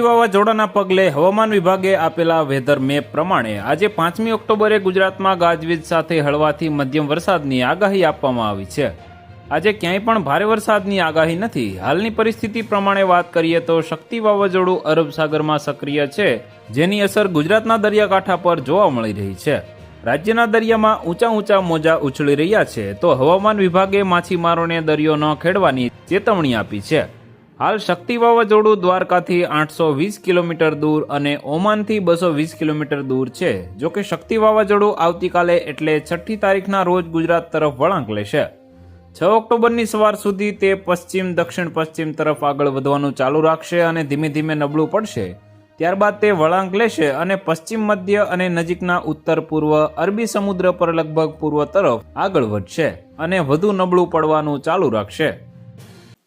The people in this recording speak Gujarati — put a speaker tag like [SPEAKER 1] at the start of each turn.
[SPEAKER 1] વાવાઝોડાના પગલે હવામાન વિભાગે આપેલા વેધર મેપ પ્રમાણે આજે પાંચમી ઓક્ટોબરે ગુજરાતમાં ગાજવીજ સાથે હળવાથી મધ્યમ વરસાદની આગાહી આપવામાં આવી છે. આજે ક્યાંય પણ ભારે વરસાદની આગાહી નથી. હાલની પરિસ્થિતિ પ્રમાણે વાત કરીએ તો શક્તિ વાવાઝોડું અરબ સાગરમાં સક્રિય છે, જેની અસર ગુજરાતના દરિયાકાંઠા પર જોવા મળી રહી છે. રાજ્યના દરિયામાં ઊંચા ઊંચા મોજા ઉછળી રહ્યા છે, તો હવામાન વિભાગે માછીમારોને દરિયો ન ખેડવાની ચેતવણી આપી છે. હાલ શક્તિ વાવાઝોડું દ્વારકાથી આઠસો વીસ કિલોમીટર દૂર અને ઓમાનથી બસો વીસ કિલોમીટર દૂર છે, જો કે શક્તિ વાવાઝોડું આવતીકાલે એટલે છઠ્ઠી તારીખના રોજ ગુજરાત તરફ વળાંક લેશે. છ ઓક્ટોબરની સવાર સુધી તે પશ્ચિમ, દક્ષિણ પશ્ચિમ તરફ આગળ વધવાનું ચાલુ રાખશે અને ધીમે ધીમે નબળું પડશે. ત્યારબાદ તે વળાંક લેશે અને પશ્ચિમ મધ્ય અને નજીકના ઉત્તર પૂર્વ, અરબી સમુદ્ર પર લગભગ પૂર્વ તરફ આગળ વધશે અને વધુ નબળું પડવાનું ચાલુ રાખશે.